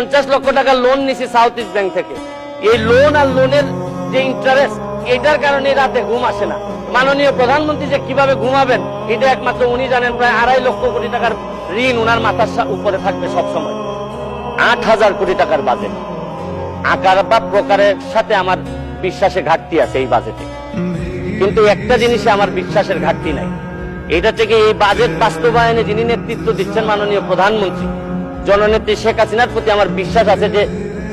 পঞ্চাশ লক্ষ টাকা লোন নিছি সাউথ ইস্ট ব্যাংক থেকে। এই লোন আর লোনের যে ইন্টারেস্ট এটার কারণে রাতে ঘুম আসে না। মাননীয় প্রধানমন্ত্রী যে কীভাবে ঘুমাবেন, এটা একমাত্র উনি জানেন, প্রায় আড়াই লক্ষ কোটি টাকার ঋণ উনার মাথার উপরে থাকবে সবসময়। আট হাজার কোটি টাকার বাজেট আকার বা প্রকারের সাথে আমার বিশ্বাসে ঘাটতি আছে এই বাজেটে কিন্তু একটা জিনিসে আমার বিশ্বাসের ঘাটতি নাই। এটা থেকে এই বাজেট বাস্তবায়নে যিনি নেতৃত্ব দিচ্ছেন মাননীয় প্রধানমন্ত্রী জননেত্রী শেখ হাসিনার প্রতি আমার বিশ্বাস আছে যে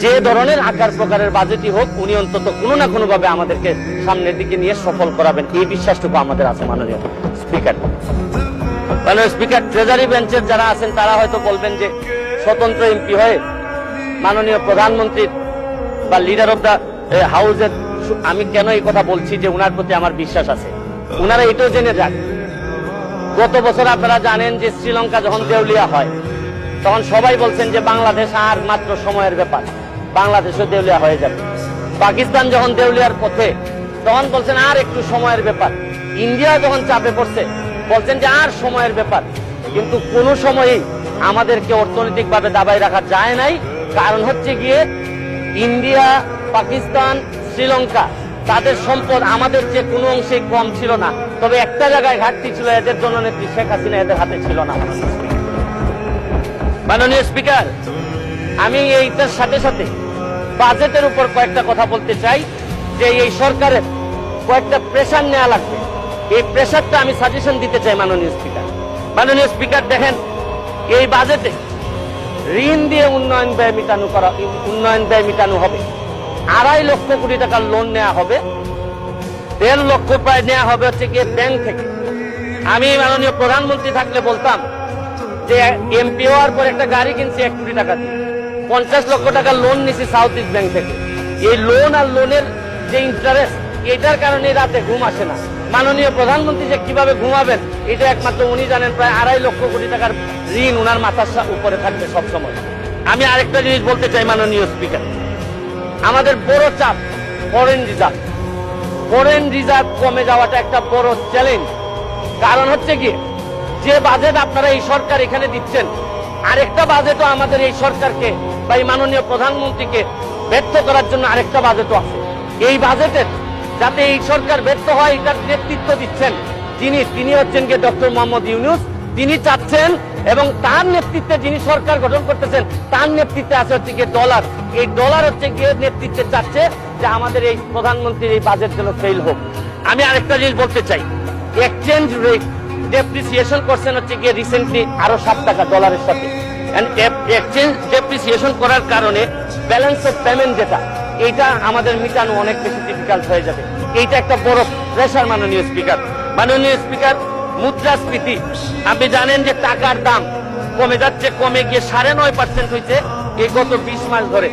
যে ধরনের আকার প্রকারের বাজেটই হোক, উনি অন্তত কোনো না কোনো ভাবে আমাদেরকে সামনের দিকে নিয়ে সফল করাবেন। এই বিশ্বাসটুকু আমাদের আছে মাননীয় স্পিকার। মাননীয় স্পিকার ট্রেজারি বেঞ্চের যারা আছেন, তারা হয়তো বলবেন যে স্বতন্ত্র এমপি হয়ে মাননীয় প্রধানমন্ত্রীর বা লিডার অব দ্য হাউসের আমি কেন এই কথা বলছি যে উনার প্রতি আমার বিশ্বাস আছে? উনারা এটাও জেনে যান গত বছর আপনারা জানেন যে শ্রীলঙ্কা যখন দেউলিয়া হয় তখন সবাই বলছেন যে বাংলাদেশ আর মাত্র সময়ের ব্যাপার। বাংলাদেশও দেউলিয়া হয়ে যাবে। পাকিস্তান যখন দেউলিয়ার পথে, তখন বলছেন আর একটু সময়ের ব্যাপার। ইন্ডিয়া যখন চাপে পড়ছে, বলছেন যে আর সময়ের ব্যাপার। কিন্তু কোনো সময়ই আমাদেরকে অর্থনৈতিকভাবে দাবায় রাখা যায় নাই। কারণ হচ্ছে গিয়ে ইন্ডিয়া, পাকিস্তান, শ্রীলঙ্কা, তাদের সম্পদ আমাদের যে কোনো অংশে কম ছিল না। তবে একটা জায়গায় ঘাটতি ছিল, এদের জন্য নেত্রী শেখ হাসিনা এদের হাতে ছিল না। মাননীয় স্পিকার, আমি এইটার সাথে সাথে বাজেটের উপর কয়েকটা কথা বলতে চাই, যে এই সরকারের কয়েকটা প্রেশার নেওয়া লাগবে। এই প্রেশারটা আমি সাজেশন দিতে চাই মাননীয় স্পিকার। মাননীয় স্পিকার, দেখেন, এই বাজেটে ঋণ দিয়ে উন্নয়ন ব্যয় মিটানো করা, উন্নয়ন ব্যয় মিটানো হবে। আড়াই লক্ষ কোটি টাকার লোন নেওয়া হবে। দেড় লক্ষ প্রায় নেওয়া হবে হচ্ছে গিয়ে ব্যাংক থেকে। আমি মাননীয় প্রধানমন্ত্রী থাকলে বলতাম যে এমপি পর একটা গাড়ি কিনছি এক কোটি টাকা পঞ্চাশ লক্ষ টাকা লোন নিছি সাউথ ইস্ট ব্যাংক থেকে। এই লোন আর লোনের যে ইন্টারেস্ট এটার কারণে রাতে ঘুম আসে না। মাননীয় প্রধানমন্ত্রী যে কীভাবে ঘুমাবেন, এটা একমাত্র উনি জানেন, প্রায় আড়াই লক্ষ কোটি টাকার ঋণ উনার মাথার উপরে থাকবে সবসময়। আমি আরেকটা জিনিস বলতে চাই মাননীয় স্পিকার আমাদের বড় চাপ ফরেন রিজার্ভ ফরেন রিজার্ভ কমে যাওয়াটা একটা বড় চ্যালেঞ্জ কারণ হচ্ছে কি যে বাজেট আপনারা এই সরকার এখানে দিচ্ছেন, আরেকটা বাজেটও আমাদের এই সরকারকে বা এই মাননীয় প্রধানমন্ত্রীকে ব্যর্থ করার জন্য আরেকটা বাজেটও আছে। এই বাজেটের যাতে এই সরকার ব্যর্থ হয়, এটার নেতৃত্ব দিচ্ছেন যিনি, তিনি হচ্ছেন গিয়ে ডক্টর মোহাম্মদ ইউনুস। তিনি চাচ্ছেন এবং তার নেতৃত্বে যিনি সরকার গঠন করতেছেন, তার নেতৃত্বে আছে হচ্ছে গিয়ে ডলার। এই ডলার হচ্ছে গিয়ে নেতৃত্বে চাচ্ছে যে আমাদের এই প্রধানমন্ত্রীর এই বাজেট যেন ফেল হোক। আমি আরেকটা জিনিস বলতে চাই এক্সচেঞ্জ রেট ডেপ্রিসিয়েশন করছেন হচ্ছে গিয়ে রিসেন্টলি আরও সাত টাকা ডলারের সাথে। এক্সচেঞ্জ ডেপ্রিসিয়েশন করার কারণে ব্যালেন্স অফ পেমেন্ট যেটা, এটা আমাদের মিটানো অনেক বেশি ডিফিকাল্ট হয়ে যাবে। এইটা একটা বড় প্রেশার মাননীয় স্পিকার মাননীয় স্পিকার মুদ্রাস্ফীতি। আপনি জানেন যে টাকার দাম কমে যাচ্ছে, কমে গিয়ে সাড়ে নয় পার্সেন্ট হয়েছে এই গত বিশ মাস ধরে।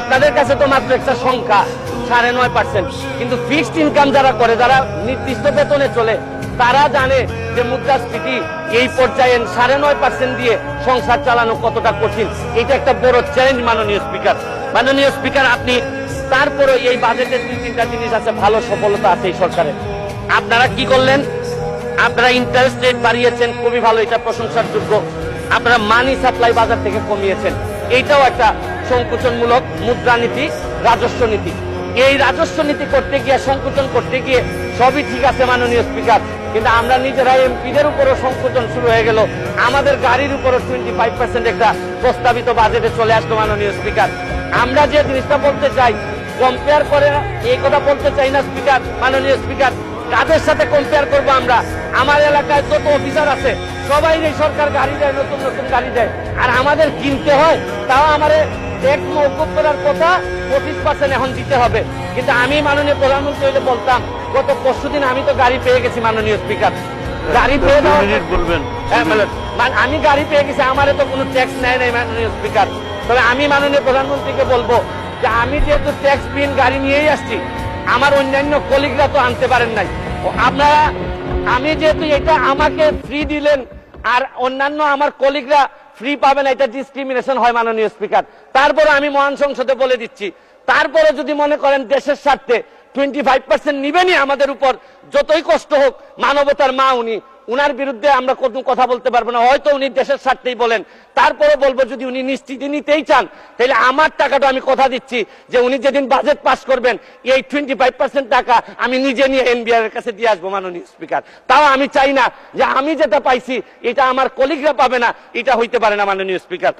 আপনাদের কাছে তো মাত্র একটা সংখ্যা, সাড়ে নয় পার্সেন্ট কিন্তু ফিক্সড ইনকাম যারা করে, যারা নির্দিষ্ট বেতনে চলে, তারা জানে যে মুদ্রাস্ফীতি এই পর্যায়ে সাড়ে নয় পার্সেন্ট দিয়ে সংসার চালানো কতটা কঠিন, এটা একটা বড় চ্যালেঞ্জ মাননীয় স্পিকার মাননীয় স্পিকার আপনি তারপরে এই বাজেটের দুই তিনটা জিনিস আছে, ভালো সফলতা আছে এই সরকারের আপনারা কি করলেন? আপনারা ইন্টারেস্ট রেট বাড়িয়েছেন, খুবই ভালো, এটা প্রশংসার যোগ্য আপনারা মানি সাপ্লাই বাজার থেকে কমিয়েছেন। এইটাও একটা সংকোচনমূলক মুদ্রানীতি রাজস্ব নীতি। এই রাজস্ব নীতি করতে গিয়ে, সংকোচন করতে গিয়ে সবই ঠিক আছে মাননীয় স্পিকার কিন্তু আমরা নিজেরা এমপিদের উপরও সংকোচন শুরু হয়ে গেল। আমাদের গাড়ির উপরও টোয়েন্টি ফাইভ পার্সেন্ট একটা প্রস্তাবিত বাজেটে চলে আসলো মাননীয় স্পিকার। আমরা যে জিনিসটা বলতে চাই কম্পেয়ার করে এই কথা বলতে চাই না স্পিকার, মাননীয় স্পিকার। কাদের সাথে কম্পেয়ার করব আমরা? আমার এলাকায় যত অফিসার আছে, সবাই এই সরকার গাড়ি দেয়, নতুন নতুন গাড়ি দেয়। আর আমাদের কিনতে হয়, তাও আমারে ট্যাক্স মৌকুব করার কথা পঁচিশ পার্সেন্ট এখন দিতে হবে। কিন্তু আমি মাননীয় প্রধানমন্ত্রী হইলে বলতাম গত পরশু দিন আমি তো গাড়ি পেয়ে গেছি মাননীয় স্পিকার। গাড়ি পেয়ে বলবেন। হ্যাঁ, আমি গাড়ি পেয়ে গেছি আমার তো কোনো ট্যাক্স নেয় নাই মাননীয় স্পিকার। তবে আমি মাননীয় প্রধানমন্ত্রীকে বলব যে আমি যেহেতু ট্যাক্স বিন গাড়ি নিয়েই আসছি আমার অন্যান্য কলিগরা তো আনতে পারেন নাই। আপনারা আমি যেহেতু এটা আমাকে ফ্রি দিলেন আর অন্যান্য আমার কলিগরা ফ্রি পাবেন, এটা ডিসক্রিমিনেশন হয় মাননীয় স্পিকার তারপরে আমি মহান সংসদে বলে দিচ্ছি, তারপরে যদি মনে করেন দেশের স্বার্থে টোয়েন্টি ফাইভ পার্সেন্ট নিবেনই আমাদের উপর, যতই কষ্ট হোক, মানবতার মা উনি উনার বিরুদ্ধে আমরা কোনো কথা বলতে পারব না। হয়তো উনি দেশের স্বার্থেই বলেন। তারপরে বলব যদি উনি নিশ্চিতি নিতেই চান, তাহলে আমার টাকাটা আমি কথা দিচ্ছি যে উনি যেদিন বাজেট পাস করবেন, এই টোয়েন্টি ফাইভ পার্সেন্ট টাকা আমি নিজে নিয়ে এনবিআর এর কাছে দিয়ে আসব, মাননীয় স্পিকার তাও আমি চাই না যে আমি যেটা পাইছি, এটা আমার কলিগরা পাবে না, এটা হইতে পারে না, মাননীয় স্পিকার